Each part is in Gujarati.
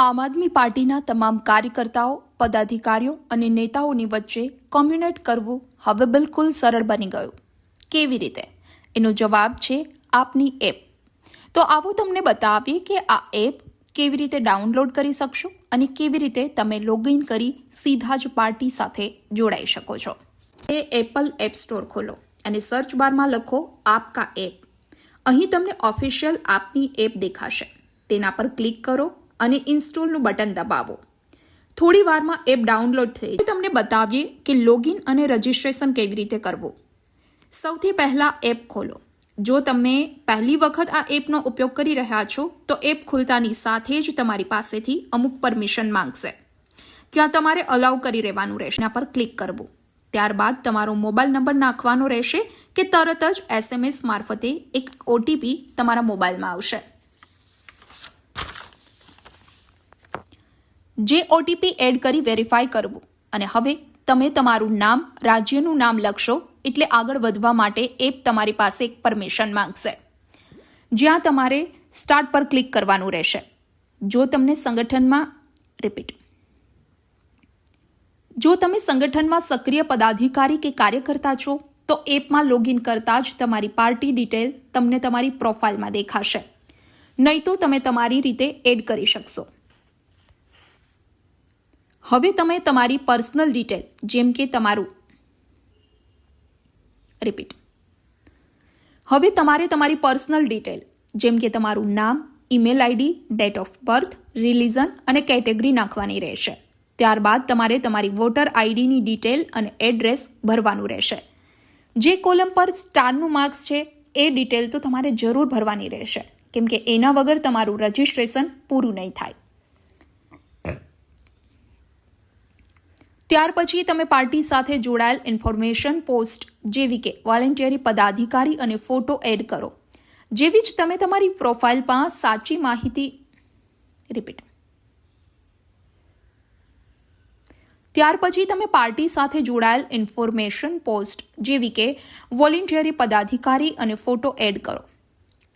આમ આદમી પાર્ટીના તમામ કાર્યકર્તાઓ, પદાધિકારીઓ અને નેતાઓની વચ્ચે કોમ્યુનેટ કરવું હવે બિલકુલ સરળ બની ગયું. કેવી રીતે? એનો જવાબ છે આપની એપ. તો આવો તમને બતાવીએ કે આ એપ કેવી રીતે ડાઉનલોડ કરી શકશો અને કેવી રીતે તમે લોગિન કરી સીધા જ પાર્ટી સાથે જોડાઈ શકો છો. એ એપલ એપ સ્ટોર ખોલો અને સર્ચ બારમાં લખો આપકા એપ. અહીં તમને ઓફિશિયલ આપની એપ દેખાશે. તેના પર ક્લિક કરો અને ઇન્સ્ટોલનું બટન દબાવો. થોડી વારમાં એપ ડાઉનલોડ થઈ તમને બતાવીએ કે લોગિન અને રજિસ્ટ્રેશન કેવી રીતે કરવું. સૌથી પહેલાં એપ ખોલો. જો તમે પહેલી વખત આ એપનો ઉપયોગ કરી રહ્યા છો, તો એપ ખુલતાની સાથે જ તમારી પાસેથી અમુક પરમિશન માંગશે. ત્યાં તમારે અલાઉ કરી રહેવાનું રહેશે. પર ક્લિક કરવું. ત્યારબાદ તમારો મોબાઈલ નંબર નાખવાનો રહેશે કે તરત જ એસએમએસ મારફતે એક ઓટીપી તમારા મોબાઈલમાં આવશે. જે ઓટીપી એડ કરી વેરીફાઈ કરવું. અને હવે તમે તમારું નામ, રાજ્યનું નામ લખશો એટલે આગળ વધવા માટે એપ તમારી પાસે એક પરમિશન માંગશે. જ્યાં તમારે સ્ટાર્ટ પર ક્લિક કરવાનું રહેશે. જો તમને સંગઠનમાં રિપીટ જો તમે સંગઠનમાં સક્રિય પદાધિકારી કે કાર્યકર્તા છો, તો એપમાં લોગિન કરતાં જ તમારી પાર્ટી ડિટેલ તમને તમારી પ્રોફાઇલમાં દેખાશે. નહીં તો તમે તમારી રીતે એડ કરી શકશો. હવે તમે તમારી પર્સનલ ડિટેલ જેમ કે તમારું રિપીટ હવે તમારે તમારી પર્સનલ ડિટેલ જેમ કે તમારું નામ email ID date of birth religion અને કેટેગરી નાખવાની રહેશે. ત્યારબાદ તમારે તમારી વોટર આઈડીની ડિટેલ અને એડ્રેસ ભરવાનું રહેશે. જે કોલમ પર સ્ટારનું માર્ક્સ છે, એ ડિટેલ તો તમારે જરૂર ભરવાની રહેશે. કેમ કે એના વગર તમારું રજિસ્ટ્રેશન પૂરું નહીં થાય. ત્યાર પછી તમે પાર્ટી સાથે જોડાયેલ ઇન્ફોર્મેશન પોસ્ટ જેવી કે વોલેન્ટિયરી પદાધિકારી અને ફોટો એડ કરો. જેવી જ તમે તમારી પ્રોફાઇલમાં સાચી માહિતી રિપીટ ત્યાર પછી તમે પાર્ટી સાથે જોડાયેલ ઇન્ફોર્મેશન પોસ્ટ જેવી કે વોલેન્ટિયરી પદાધિકારી અને ફોટો એડ કરો.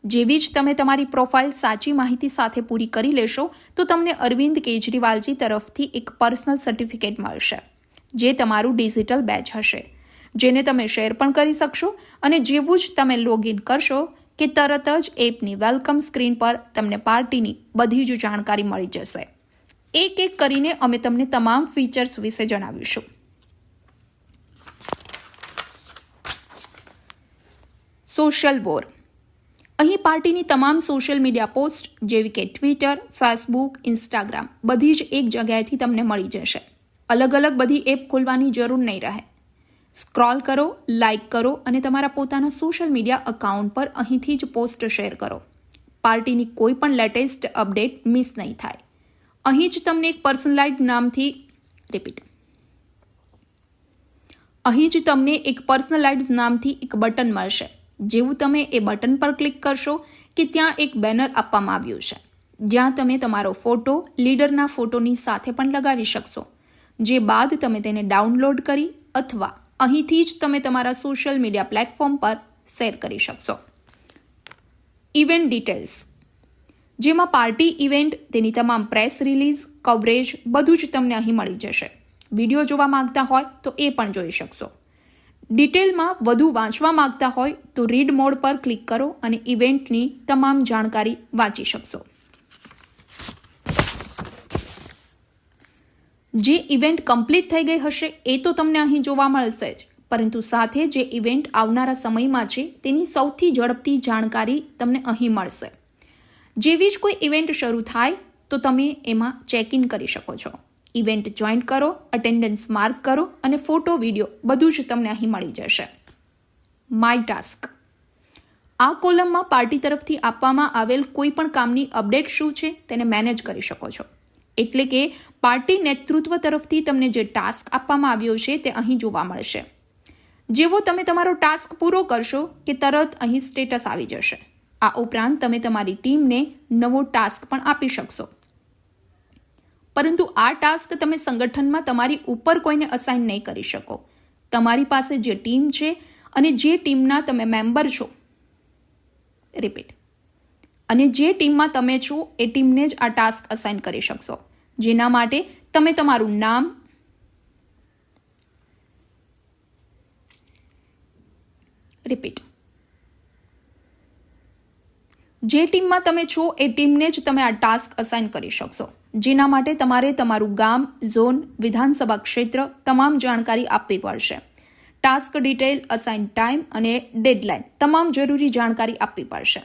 જેવી જ તમે તમારી પ્રોફાઇલ સાચી માહિતી સાથે પૂરી કરી લેશો, તો તમને અરવિંદ કેજરીવાલજી તરફથી એક પર્સનલ સર્ટિફિકેટ મળશે, જે તમારું ડિજિટલ બેચ હશે, જેને તમે શેર પણ કરી શકશો અને જેવું જ તમે લોગિન કરશો કે તરત જ એપની વેલકમ સ્ક્રીન પર તમને પાર્ટીની બધી જ જાણકારી મળી જશે. એક એક કરીને અમે તમને તમામ ફીચર્સ વિશે જણાવીશું. Social war. અહીં પાર્ટીની તમામ સોશિયલ મીડિયા પોસ્ટ જેવી કે ટ્વિટર, ફેસબુક, ઇન્સ્ટાગ્રામ બધી જ એક જગ્યાએથી તમને મળી જશે. અલગ અલગ બધી એપ ખોલવાની જરૂર નહીં રહે. સ્ક્રોલ કરો લાઇક કરો અને તમારા પોતાના સોશિયલ મીડિયા અકાઉન્ટ પર અહીંથી જ પોસ્ટ શેર કરો. પાર્ટીની કોઈ પણ લેટેસ્ટ અપડેટ મિસ નહીં થાય. અહીં જ તમને એક પર્સનલાઇઝ નામથી રિપીટ. અહીં જ તમને એક પર્સનલાઇઝ નામથી એક બટન મળશે. જેવું તમે એ બટન પર ક્લિક કરશો કે ત્યાં એક બેનર આપવામાં આવ્યું છે. જ્યાં તમે તમારો ફોટો લીડરના ફોટોની સાથે પણ લગાવી શકશો. જે બાદ તમે તેને ડાઉનલોડ કરી અથવા અહીંથી જ તમે તમારા સોશિયલ મીડિયા પ્લેટફોર્મ પર શેર કરી શકશો. Event details. જેમાં પાર્ટી ઇવેન્ટ, તેની તમામ પ્રેસ રિલીઝ, કવરેજ બધું જ તમને અહીં મળી જશે. વીડિયો જોવા માંગતા હોય તો એ પણ જોઈ શકશો. ડિટેલમાં વધુ વાંચવા માંગતા હોય તો રીડ મોડ પર ક્લિક કરો અને ઇવેન્ટની તમામ જાણકારી વાંચી શકશો. જે ઇવેન્ટ કમ્પ્લીટ થઈ ગઈ હશે એ તો તમને અહીં જોવા મળશે જ, પરંતુ સાથે જે ઇવેન્ટ આવનારા સમયમાં છે તેની સૌથી ઝડપથી જાણકારી તમને અહીં મળશે. જેવી જ કોઈ ઇવેન્ટ શરૂ થાય તો તમે એમાં ચેક ઇન કરી શકો છો. ઇવેન્ટ જોઈન કરો અટેન્ડન્સ માર્ક કરો અને ફોટો, વીડિયો બધું જ તમને અહીં મળી જશે. માય ટાસ્ક આ કોલમમાં પાર્ટી તરફથી આપવામાં આવેલ કોઈ પણ કામની અપડેટ શું છે તેને મેનેજ કરી શકો છો. એટલે કે પાર્ટી નેતૃત્વ તરફથી તમને જે ટાસ્ક આપવામાં આવ્યો છે તે અહીં જોવા મળશે. જેવો તમે તમારો ટાસ્ક પૂરો કરશો કે તરત અહીં સ્ટેટસ આવી જશે. આ ઉપરાંત તમે તમારી ટીમને નવો ટાસ્ક પણ આપી શકશો. પરંતુ આ ટાસ્ક તમે સંગઠનમાં તમારી ઉપર કોઈને અસાઇન નહીં કરી શકો. તમારી પાસે જે ટીમ છે અને જે ટીમના તમે મેમ્બર છો રિપીટ અને જે ટીમમાં તમે છો એ ટીમને જ આ ટાસ્ક અસાઇન કરી શકશો. જેના માટે તમે તમારું નામ રિપીટ જે ટીમમાં તમે છો, એ ટીમને જ તમે આ ટાસ્ક અસાઇન કરી શકશો. જેના માટે તમારે તમારું ગામ, ઝોન, વિધાનસભા ક્ષેત્ર તમામ જાણકારી આપવી પડશે. ટાસ્ક ડિટેલ, અસાઇન ટાઈમ અને ડેડલાઇન તમામ જરૂરી જાણકારી આપવી પડશે.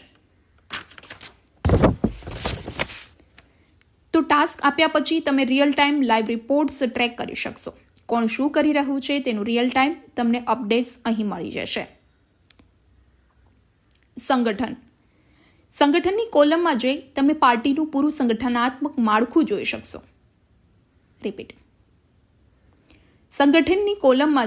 તો ટાસ્ક આપ્યા પછી તમે real time live reports track કરી શકશો. કોણ શું કરી રહ્યું છે તેનું રિયલ ટાઈમ તમને અપડેટ્સ અહીં મળી જશે. સંગઠન સંગઠનની કોલમમાં જઈ તમે પાર્ટીનું પૂરું સંગઠનાત્મક માળખું જોઈ શકશો. રિપીટ સંગઠનની કોલમમાં